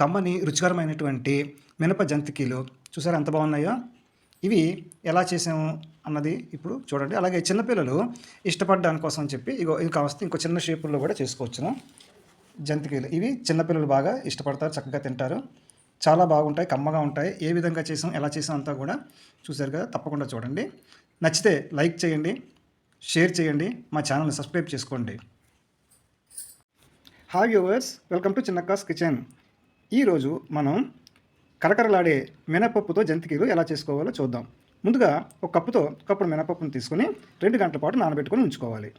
కమ్మని రుచికరమైనటువంటి మినప జంతికీలు చూసారా ఎంత బాగున్నాయో? ఇవి ఎలా చేసాము అన్నది ఇప్పుడు చూడండి. అలాగే చిన్నపిల్లలు ఇష్టపడడానికి కోసం చెప్పి ఇగో ఇది కావస్తే ఇంకో చిన్న షేపుల్లో కూడా చేసుకోవచ్చును. జంతికీలు. ఇవి చిన్నపిల్లలు బాగా ఇష్టపడతారు చక్కగా తింటారు. చాలా బాగుంటాయి కమ్మగా ఉంటాయి. ఏ విధంగా చేసాం ఎలా చేసాం అంతా కూడా చూశారు కదా? తప్పకుండా చూడండి. నచ్చితే లైక్ చేయండి షేర్ చేయండి మా ఛానల్ని సబ్స్క్రైబ్ చేసుకోండి. హాయ్ వ్యూవర్స్ వెల్కమ్ టు చిన్నక్కాస్ కిచెన్. ఈరోజు మనం కరకరలాడే మినపప్పుతో జంతికీలు ఎలా చేసుకోవాలో చూద్దాం. ముందుగా ఒక కప్పుతో కప్పుడు మినపప్పును తీసుకొని రెండు గంటల పాటు నానబెట్టుకొని ఉంచుకోవాలి.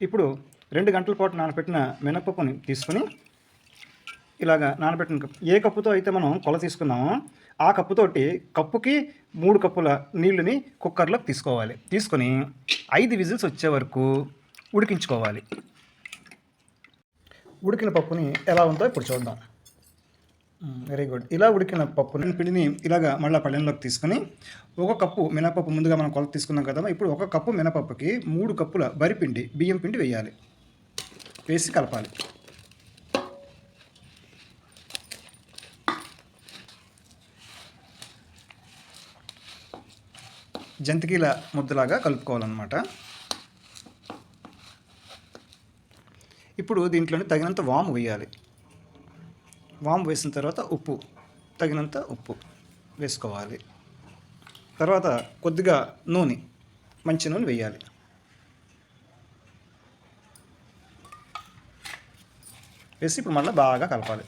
ఇప్పుడు రెండు గంటల పాటు నానబెట్టిన మినపప్పుని తీసుకొని ఇలాగా నానబెట్టిన ఏ కప్పుతో అయితే మనం కొల తీసుకున్నామో ఆ కప్పుతోటి కప్పుకి మూడు కప్పుల నీళ్ళని కుక్కర్లోకి తీసుకోవాలి. తీసుకొని ఐదు విజిల్స్ వచ్చే వరకు ఉడికించుకోవాలి. ఉడికిన పప్పుని ఎలా ఉందో ఇప్పుడు చూద్దాం. వెరీ గుడ్ ఇలా ఉడికిన పప్పుని పిండిని ఇలాగా మళ్ళీ పళ్ళెంలోకి తీసుకొని ఒక కప్పు మినపప్పు ముందుగా మనం కొలత తీసుకున్నాం కదా ఇప్పుడు ఒక కప్పు మినపప్పుకి మూడు కప్పుల బరిపిండి బియ్యం పిండి వేయాలి. వేసి కలపాలి. జంతికీల ముద్దలాగా కలుపుకోవాలన్నమాట. ఇప్పుడు దీంట్లోనే తగినంత వాము వేయాలి. వాము వేసిన తర్వాత ఉప్పు తగినంత ఉప్పు వేసుకోవాలి. తర్వాత కొద్దిగా నూనె మంచి నూనె వేయాలి. వేసి ఇప్పుడు మళ్ళీ బాగా కలపాలి.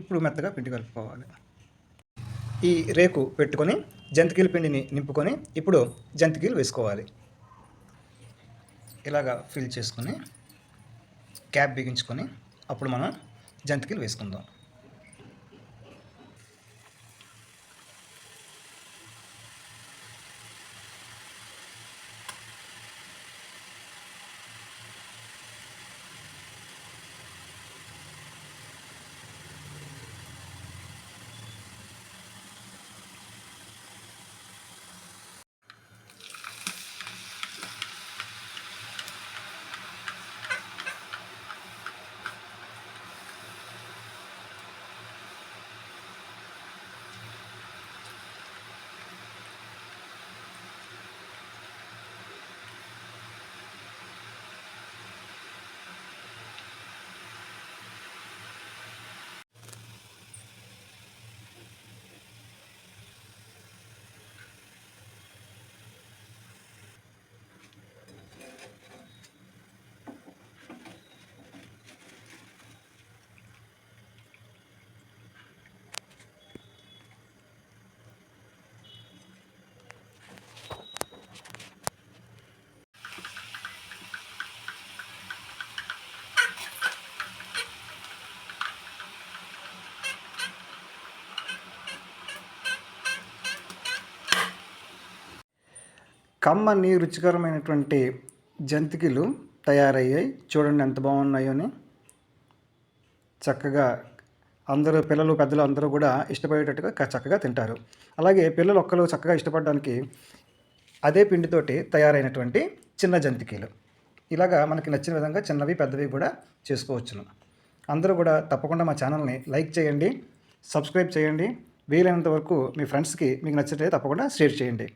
ఇప్పుడు మెత్తగా పిండి కలుపుకోవాలి. ఈ రేకు పెట్టుకొని జంతికీల పిండిని నింపుకొని ఇప్పుడు జంతికీలు వేసుకోవాలి. ఇలాగా ఫిల్ చేసుకొని క్యాప్ బిగించుకొని అప్పుడు మనం జంతికలు వేసుకుందాం. కమ్మని రుచికరమైనటువంటి జంతికలు తయారయ్యాయి. చూడండి ఎంత బాగున్నాయో అని. చక్కగా అందరూ పిల్లలు పెద్దలు అందరూ కూడా ఇష్టపడేటట్టుగా చక్కగా తింటారు. అలాగే పిల్లలు ఒక్కరు చక్కగా ఇష్టపడడానికి అదే పిండితోటి తయారైనటువంటి చిన్న జంతికీలు. ఇలాగా మనకి నచ్చిన విధంగా చిన్నవి పెద్దవి కూడా చేసుకోవచ్చును. అందరూ కూడా తప్పకుండా మా ఛానల్ని లైక్ చేయండి సబ్స్క్రైబ్ చేయండి. వీలైనంత వరకు మీ ఫ్రెండ్స్కి మీకు నచ్చితే తప్పకుండా షేర్ చేయండి.